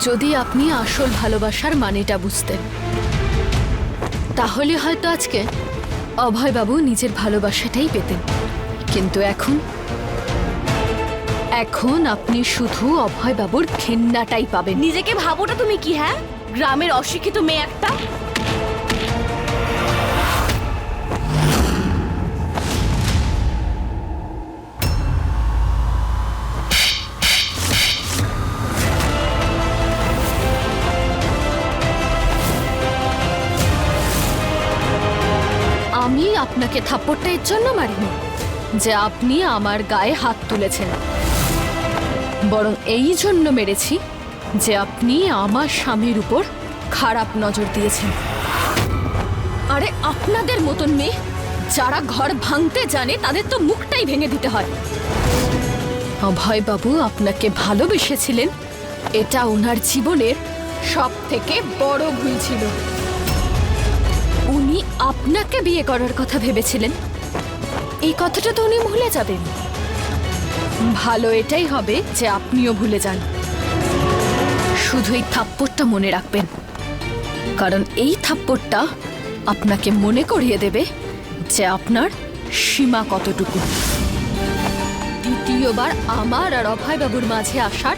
যদি আপনি আসল ভালোবাসার মানেটা বুঝতেন। তাহলে হয়তো আজকে অভয়বাবু নিজের ভালোবাসাটাই পেতেন। কিন্তু এখন? এখন আপনি শুধু অভয়বাবুর ঘেন্নাটাই পাবেন। নিজেকে ভাবোটা তুমি কি হ্যাঁ? গ্রামের অশিক্ষিত মেয়ে একটা? আপনাকে থাপ্পড়টা এর জন্য মারিনি, যে আপনি আমার গায়ে হাত তুলেছেন। বরং এই জন্য মেরেছি যে আপনি আমার স্বামীর উপর খারাপ নজর দিয়েছেন। আরে আপনাদের মতন মেয়ে, যারা ঘর ভাঙতে জানে, তাদের তো মুখটাই ভেঙে দিতে হয়। অভয়বাবু আপনাকে ভালোবেসেছিলেন, এটা ওনার জীবনের সব থেকে বড় ভুল ছিল। আপনাকে বিয়ে করার কথা ভেবেছিলেন? এই কথাটা তো উনি ভুলে যাবেন। ভালো এটাই হবে যে আপনিও ভুলে যান। শুধু এই থাপ্পড়টা মনে রাখবেন। কারণ এই থাপ্পড়টা আপনাকে মনে করিয়ে দেবে যে আপনার সীমা কতটুকু। দ্বিতীয়বার আমার আর অভয়বাবুর মাঝে আসার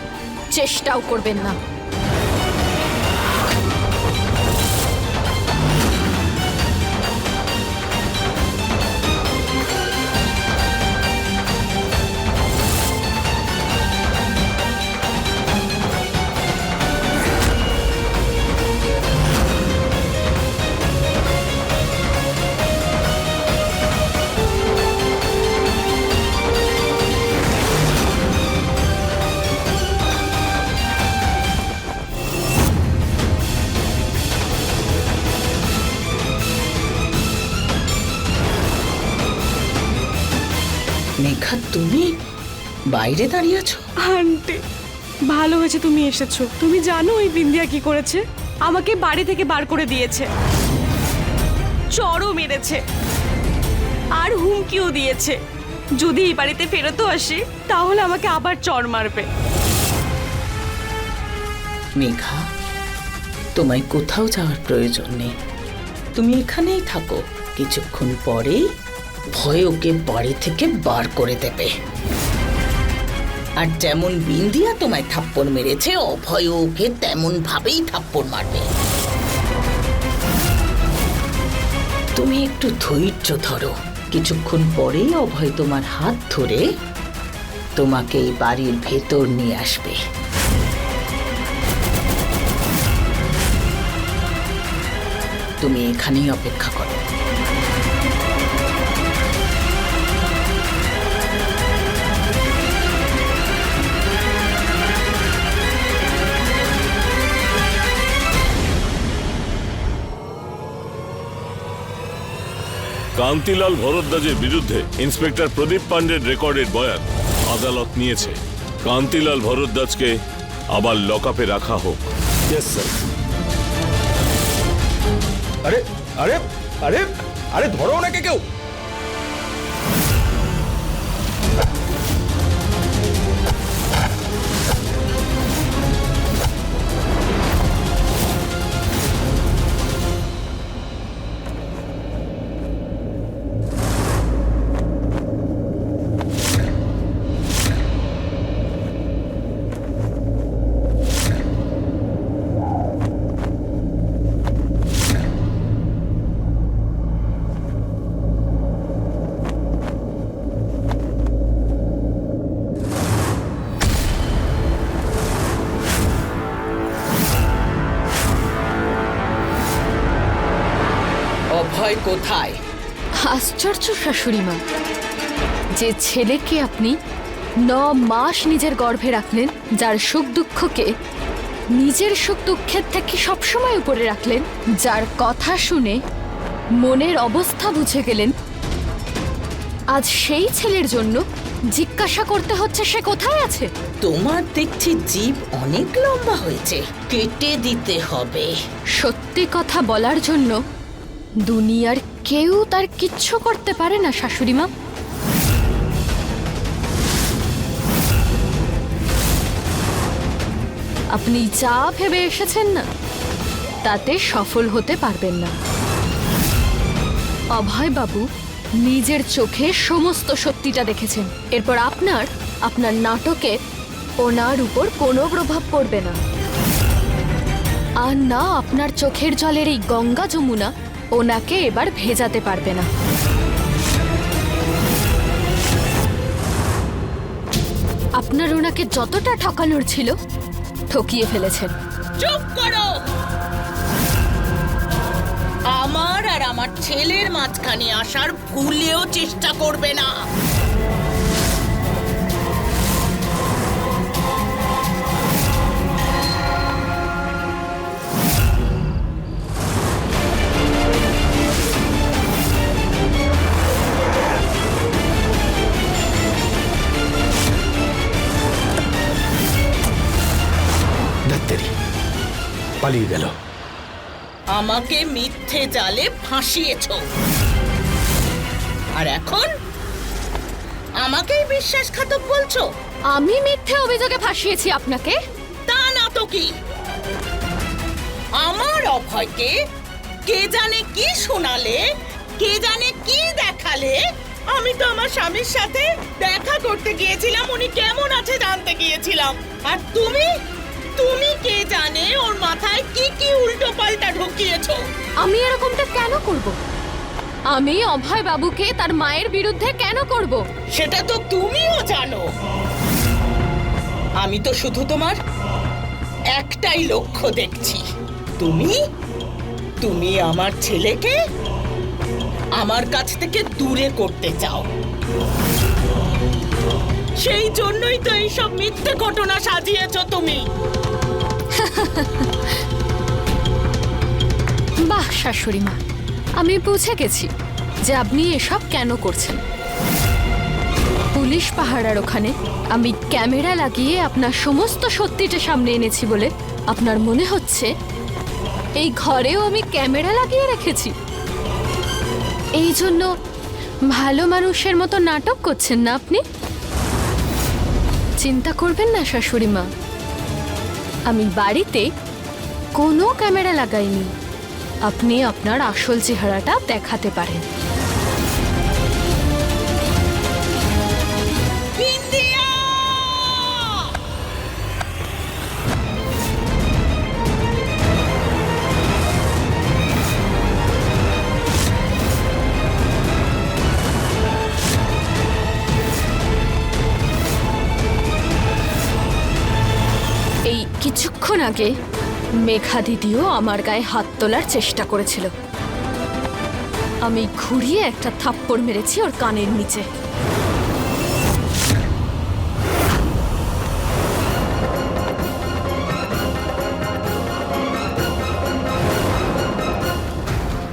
চেষ্টাও করবেন না। বাইরে দাঁড়িয়ে আছো? আন্টি ভালো হয়েছে তুমি এসেছ। তুমি জানো ওই বিন্দিয়া কি করেছে? আমাকে বাড়ি থেকে বার করে দিয়েছে। চড়ও মেরেছে। আর হুমকিও দিয়েছে। যদি এই বাড়িতে ফেরতও আসি তাহলে আমাকে আবার চড় মারবে। মেঘা তোমায় কোথাও যাওয়ার প্রয়োজন নেই। তুমি এখানেই থাকো। কিছুক্ষণ পরেই ভয় ওকে বাড়ি থেকে বার করে দেবে। আর যেমন বিন্দিয়া তোমায় থাপ্পড় মেরেছে অভয় ওকে তেমন ভাবেই থাপ্পড় মারবে। তুমি একটু ধৈর্য ধরো। কিছুক্ষণ পরেই অভয় তোমার হাত ধরে তোমাকে এই বাড়ির ভেতর নিয়ে আসবে। তুমি এখানেই অপেক্ষা করো। কান্তিলাল ভরদ্বাজের বিরুদ্ধে ইন্সপেক্টর প্রদীপ পাণ্ডের রেকর্ডের বয়ান আদালত নিয়েছে। কান্তিলাল ভরদ্বাজকে আবার লকআপে রাখা হোক। আরে আরে আরে আরে ধরো ওনাকে কেউ। কোথায়? আশ্চর্য শাশুড়ি মা যে ছেলেকে আপনি ন মাস নিজের গর্ভে রাখলেন যার সুখ দুঃখকে নিজের সুখ দুঃখের থেকে সবসময় উপরে রাখলেন যার কথা শুনে মনের অবস্থা বুঝে গেলেন আজ সেই ছেলের জন্য জিজ্ঞাসা করতে হচ্ছে সে কোথায় আছে? তোমার দেখছি জীব অনেক লম্বা হয়েছে কেটে দিতে হবে। সত্যি কথা বলার জন্য দুনিয়ার কেউ তার কিচ্ছু করতে পারে না, শাশুড়ি মা। আপনি যা ভেবে এসেছেন না, তাতে সফল হতে পারবেন না। অভয় বাবু নিজের চোখে সমস্ত সত্যিটা দেখেছেন। এরপর আপনার আপনার নাটকে ওনার উপর কোনো প্রভাব পড়বে না। আর না আপনার চোখের জলের এই গঙ্গা যমুনা ওনাকে এবার ভেজাতে পারবে না। আপনার ওনাকে যতটা ঠকানোর ছিল, ঠকিয়ে ফেলেছেন। চুপ করো! আমার আর আমার ছেলের মাঝখানে আসার ভুলেও চেষ্টা করবে না। পালিয়ে গেল। আমাকে মিথ্যে জালে ফাঁসিয়েছ। আর এখন আমাকেই বিশ্বাসঘাতক বলছো? আমি মিথ্যে অভিযোগে ফাঁসিয়েছি আপনাকে। তা না তো কি? আমার অভয়কে কে জানে কি শোনালে কে জানে কি দেখালে আমি তো আমার স্বামীর সাথে দেখা করতে গিয়েছিলাম উনি কেমন আছে জানতে গিয়েছিলাম। আর তুমি তুমি কে জানে ওর মাথায় কি কি উল্টো পাল্টা ঢুকিয়েছো? আমি এরকমটা কেন করব? আমি অভয় বাবুকে তার মায়ের বিরুদ্ধে কেন করব? সেটা তো তুমিও জানো। আমি তো শুধু তোমার একটাই লক্ষ্য দেখছি। তুমি? তুমি আমার ছেলেকে আমার কাছ থেকে দূরে করতে চাও। সেই জন্যই তো এইসব মিথ্যে ঘটনা সাজিয়েছো তুমি। বাহ, শাশুড়ি মা। আমি বুঝে গেছি যে আপনি এসব কেন করছেন। পুলিশ পাহারার ওখানে আমি ক্যামেরা লাগিয়ে আপনার সমস্ত সত্যিটা সামনে এনেছি বলে আপনার মনে হচ্ছে? এই ঘরেও আমি ক্যামেরা লাগিয়ে রেখেছি। এই জন্য ভালো মানুষের মতো নাটক করছেন না আপনি? চিন্তা করবেন না, শাশুড়ি মা। আমি বাড়িতে কোনো ক্যামেরা লাগাইনি। আপনি আপনার আসল চেহারাটা দেখাতে পারেন। আগে মেঘা দিদিও আমার গায়ে হাত তোলার চেষ্টা করেছিল। আমি ঘুরিয়ে একটা থাপ্পড় মেরেছি ওর কানের নিচে।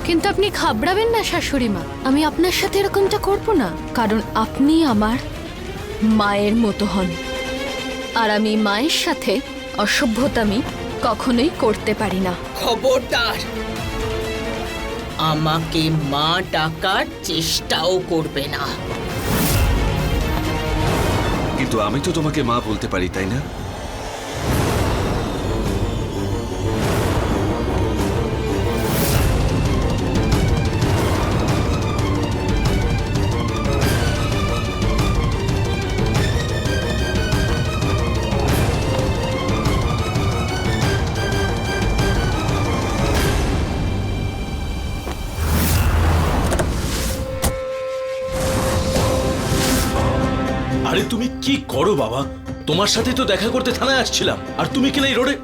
কিন্তু আপনি ঘাবড়াবেন না শাশুড়ি মা। আমি আপনার সাথে এরকমটা করব না, কারণ আপনি আমার মায়ের মতো হন। আর আমি মায়ের সাথে অসভ্যতামি কখনোই করতে পারি না। খবরদার। আমাকে মা ডাকার চেষ্টাও করবে না। কিন্তু আমি তো তোমাকে মা বলতে পারি তাই না? বাবা, তোমার সাথে তো দেখা করতে থানায় আসছিলাম। আর তুমি কিনা এই রোডে?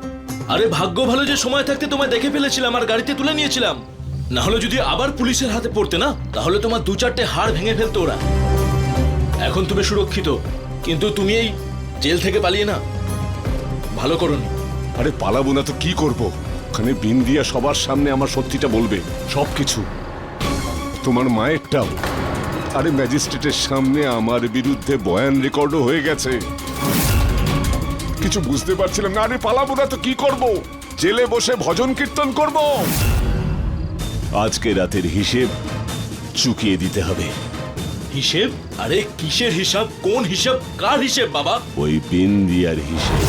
আরে ভাগ্য ভালো যে সময় থাকতে তোমায় দেখে ফেলেছিলাম আর গাড়িতে তুলে নিয়েছিলাম। না হলে যদি আবার পুলিশের হাতে পড়তে না, তাহলে তোমার দু চারটে হাড় ভেঙে ফেলতো ওরা। এখন তুমি সুরক্ষিত, কিন্তু তুমি এই জেল থেকে পালিয়ে না। ভালো করনি। আরে পালাবো না তো কি করব? ওখানে বিন দিয়া সবার সামনে আমার সত্যিটা বলবে, সবকিছু। তোমার মায়েরটাও। আরে ম্যাজিস্ট্রেটের সামনে আমার বিরুদ্ধে বয়ান রেকর্ডও হয়ে গেছে। কিছু বুঝতে পারছিলাম না আরে পালাবো না তো কি করব? জেলে বসে ভজন কীর্তন করব? আজকে রাতের হিসেব চুকিয়ে দিতে হবে। হিসেব? আরে কিসের হিসাব? কোন হিসাব? কার হিসেব বাবা? ওই বিন দিয়ার হিসেব।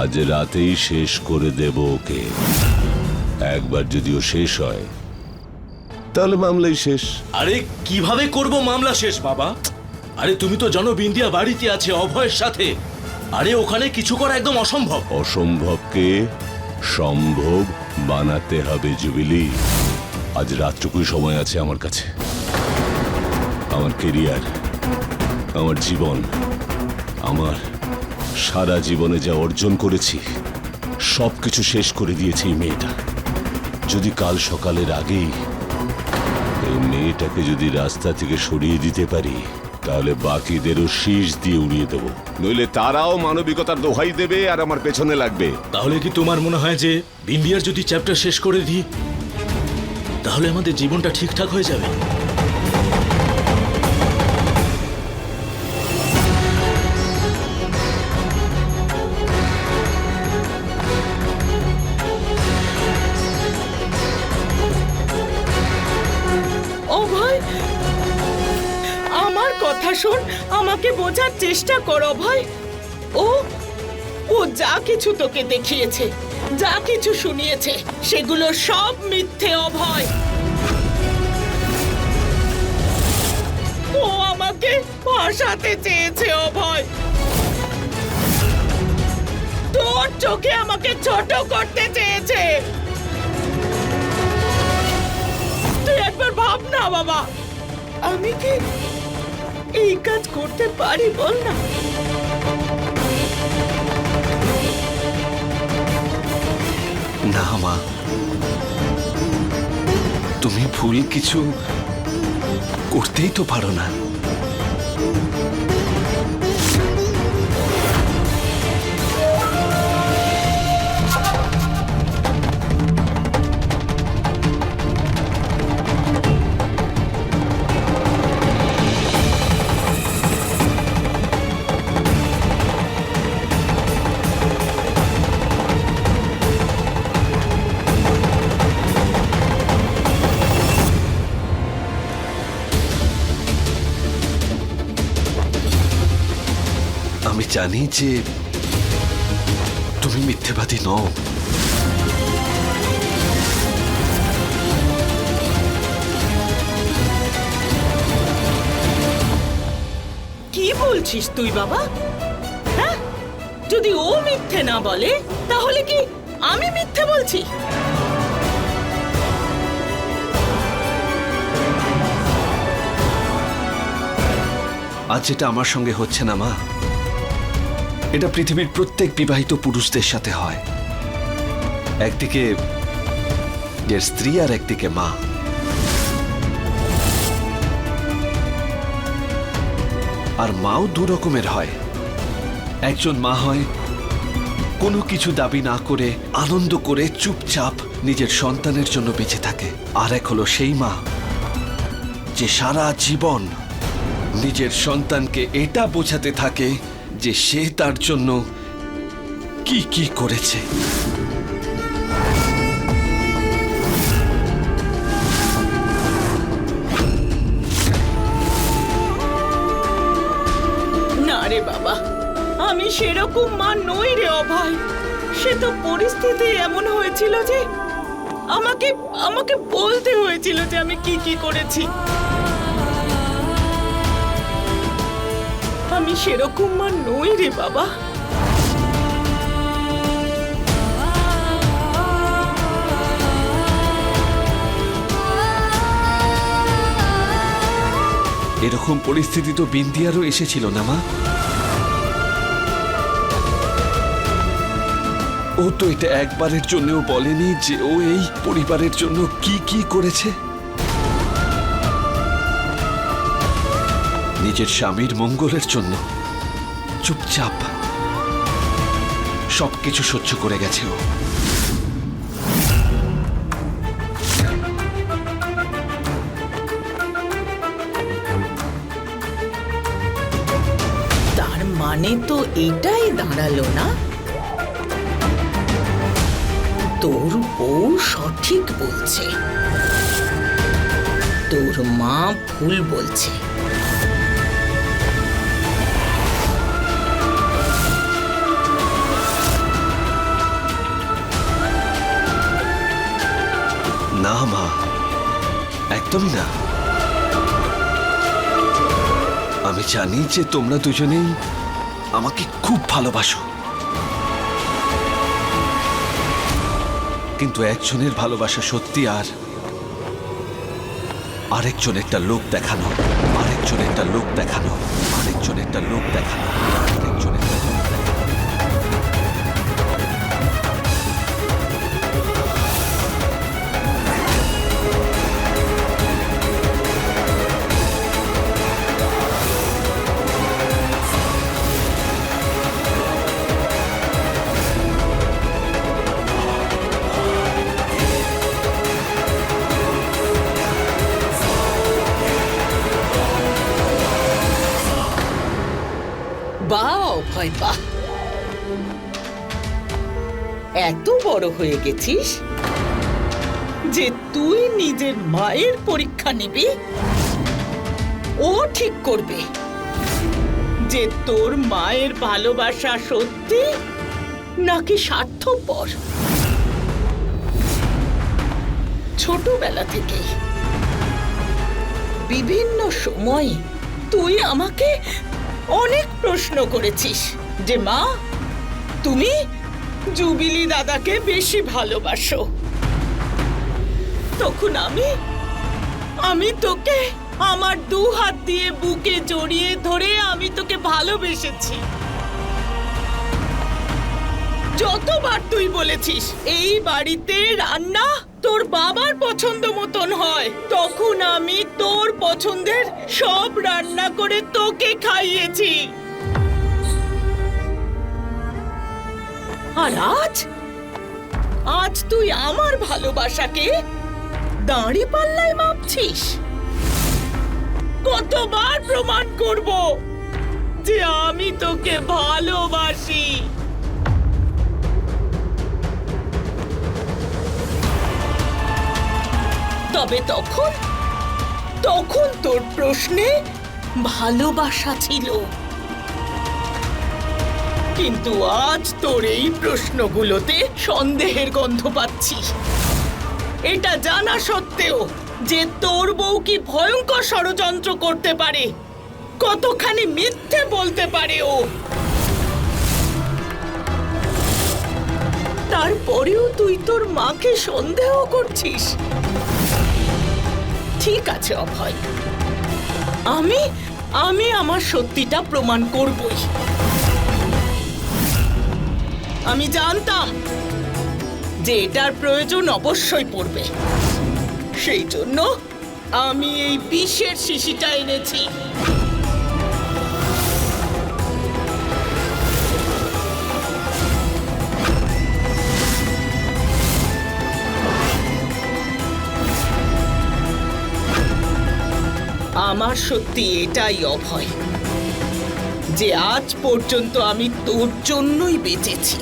আজ রাতেই শেষ করে দেব ওকে। একবার যদিও শেষ হয় তাহলে মামলাই শেষ। আরে কীভাবে করব মামলা শেষ বাবা? আরে তুমি তো জানো বিন্দিয়া বাড়িতে আছে অভয়ের সাথে। আরে ওখানে কিছু করা একদম অসম্ভব। অসম্ভবকে সম্ভব বানাতে হবে জুবিলি। আজ রাতটুকুই সময় আছে আমার কাছে। আমার কেরিয়ার আমার জীবন আমার সারা জীবনে যা অর্জন করেছি সব কিছু শেষ করে দিয়েছে এই মেয়েটা। যদি কাল সকালের আগেই মেয়েটাকে যদি রাস্তা থেকে সরিয়ে দিতে পারি তাহলে বাকিদেরও শীষ দিয়ে উড়িয়ে দেবো। নইলে তারাও মানবিকতার দোহাই দেবে আর আমার পেছনে লাগবে। তাহলে কি তোমার মনে হয় যে বিন্দিয়ার যদি চ্যাপ্টার শেষ করে দিই তাহলে আমাদের জীবনটা ঠিকঠাক হয়ে যাবে? শোন আমাকে বোঝার চেষ্টা কর অভয় ও ও যা কিছু তোকে দেখিয়েছে, যা কিছু শুনিয়েছে, সেগুলো সব মিথ্যে অভয়। ও আমাকে ভাসাতে চেয়েছে অভয়। তোর চোখে আমাকে ছোট করতে চেয়েছে। তুই একবার ভাব না বাবা। আমি কি এই কাজ করতে পারি, বল না। না, মা। তুমি ভুল কিছু করতেই তো পারো না। জানি যে তুমি মিথ্যেবাদী নও। কি বলছিস তুই বাবা? হ্যাঁ? যদি ও মিথ্যে না বলে তাহলে কি আমি মিথ্যে বলছি? আজ যেটা আমার সঙ্গে হচ্ছে না মা এটা পৃথিবীর প্রত্যেক বিবাহিত পুরুষদের সাথে হয়। একদিকে যে স্ত্রী আর একদিকে মা। আর মাও দু রকমের হয়। একজন মা হয়, কোনো কিছু দাবি না করে, আনন্দ করে, চুপচাপ নিজের সন্তানের জন্য বেঁচে থাকে। আর এক হলো সেই মা, যে সারা জীবন নিজের সন্তানকে এটা বোঝাতে থাকে যে সে তার জন্য কি কি করেছে। না রে বাবা, আমি সেরকম মা নই রে অভয় সে তো পরিস্থিতি এমন হয়েছিল যে আমাকে আমাকে বলতে হয়েছিল যে আমি কি কি করেছি। আমি সেরকম মা নই রে বাবা। এরকম পরিস্থিতি তো বিন্দিয়ারও এসেছিল না, মা। ও তো এটা একবারের জন্যও বলেনি যে ও এই পরিবারের জন্য কি কি করেছে। নিজের স্বামীর মঙ্গলের জন্য চুপচাপ সবকিছু সহ্য করে গেছে ও। তার মানে তো এটাই দাঁড়াল না? তোর বউ সঠিক বলছে। তোর মা ভুল বলছে। না, মা। একদমই না। আমি জানি যে তোমরা দুজনেই আমাকে খুব ভালোবাসো। কিন্তু একজনের ভালোবাসা সত্যি আর আরেকজন একটা লোক দেখানো আরেকজন একটা লোক দেখানো আরেকজন একটা লোক দেখানো। বড় হয়ে গেছিস? যে তুই নিজের মায়ের পরীক্ষা নিবি, ও ঠিক করবে। যে তোর মায়ের ভালোবাসা সত্যি নাকি স্বার্থপর? ছোটবেলা থেকেই বিভিন্ন সময় তুই আমাকে অনেক প্রশ্ন করেছিস যে, মা, তুমি জুবিলি দাদাকে বেশি ভালোবাসো। তখন আমি আমি তোকে আমার দু হাত দিয়ে বুকে জড়িয়ে ধরে আমি তোকে ভালোবেসেছি। যতবার তুই বলেছিস, এই বাড়িতে রান্না তোর বাবার পছন্দ মতন হয়, তখন আমি তোর পছন্দের সব রান্না করে তোকে খাইয়েছি। আর আজ আজ তুই আমার ভালোবাসাকে দাঁড়ি পাল্লায় মাপছিস। কতবার প্রমাণ করব যে আমি তোকে ভালোবাসি। তবে তখন তখন তোর প্রশ্নে ভালোবাসা ছিল। কিন্তু আজ তোর এই প্রশ্নগুলোতে সন্দেহের গন্ধ পাচ্ছি। এটা জানা সত্ত্বেও যে তোর বউ কি ভয়ঙ্কর ষড়যন্ত্র করতে পারে, কতখানি মিথ্যে বলতে পারে ও। তারপরেও তুই তোর মাকে সন্দেহ করছিস? ঠিক আছে, অভয়। আমি আমি আমার সত্যিটা প্রমাণ করবই। আমি জানতাম যে এটার প্রয়োজন অবশ্যই পড়বে। সেই জন্য আমি এই বিষের শিশিটা এনেছি। আমার সত্যি এটাই অভয়। যে আজ পর্যন্ত আমি তোর জন্যই বেঁচেছি।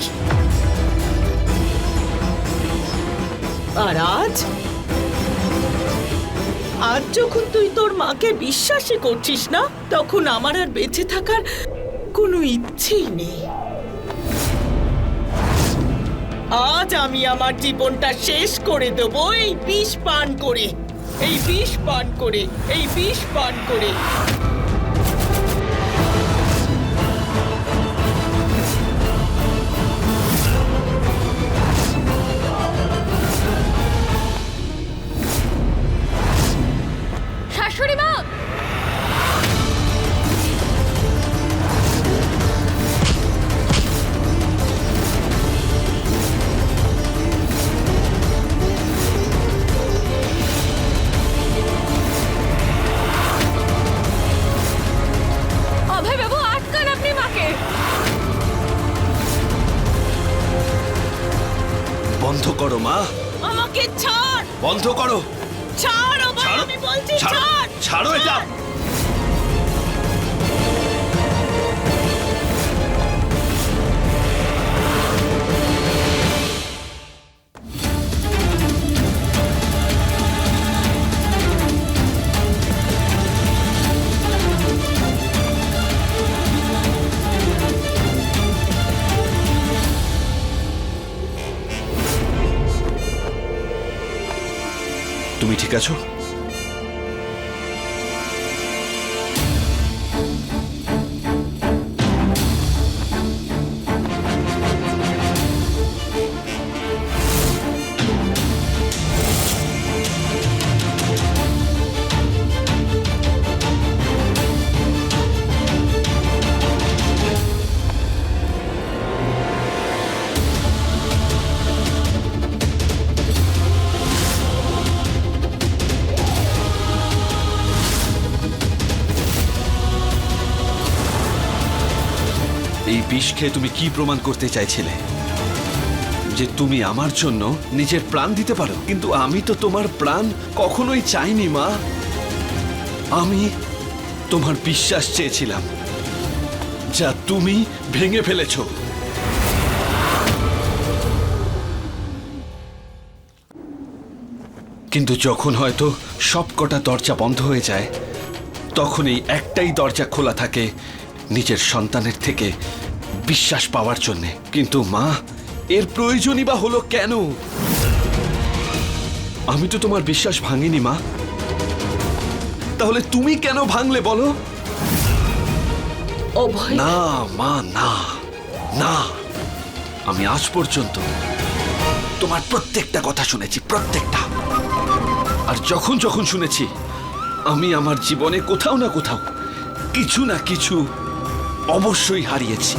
আর আজ? আজ যখন তুই তোর মাকে বিশ্বাসই করছিস না, তখন আমার আর বেঁচে থাকার কোনো ইচ্ছেই নেই। আজ আমি আমার জীবনটা শেষ করে দেবো, এই বিষ পান করে। এই বিষ পান করে, এই বিষ পান করে। বন্ধ করো। তুমি বিষ খেয়ে তুমি কি প্রমাণ করতে চাইছিলে? যে তুমি আমার জন্য নিজের প্রাণ দিতে পারো। কিন্তু আমি তো তোমার প্রাণ কখনোই চাইনি, মা। আমি তোমার বিশ্বাস চেয়েছিলাম, যা তুমি ভেঙে ফেলেছো। কিন্তু যখন হয়তো সব কটা দরজা বন্ধ হয়ে যায়, তখনই একটাই দরজা খোলা থাকে নিজের সন্তানের থেকে। বিশ্বাস পাওয়ার জন্যে। কিন্তু মা এর প্রয়োজনই বা হলো কেন? আমি তো তোমার বিশ্বাস ভাঙিনি মা। তাহলে তুমি কেন ভাঙলে বলো? অভয় না মা না না। আমি আজ পর্যন্ত তোমার প্রত্যেকটা কথা শুনেছি প্রত্যেকটা। আর যখন যখন শুনেছি আমি আমার জীবনে কোথাও না কোথাও কিছু না কিছু অবশ্যই হারিয়েছি।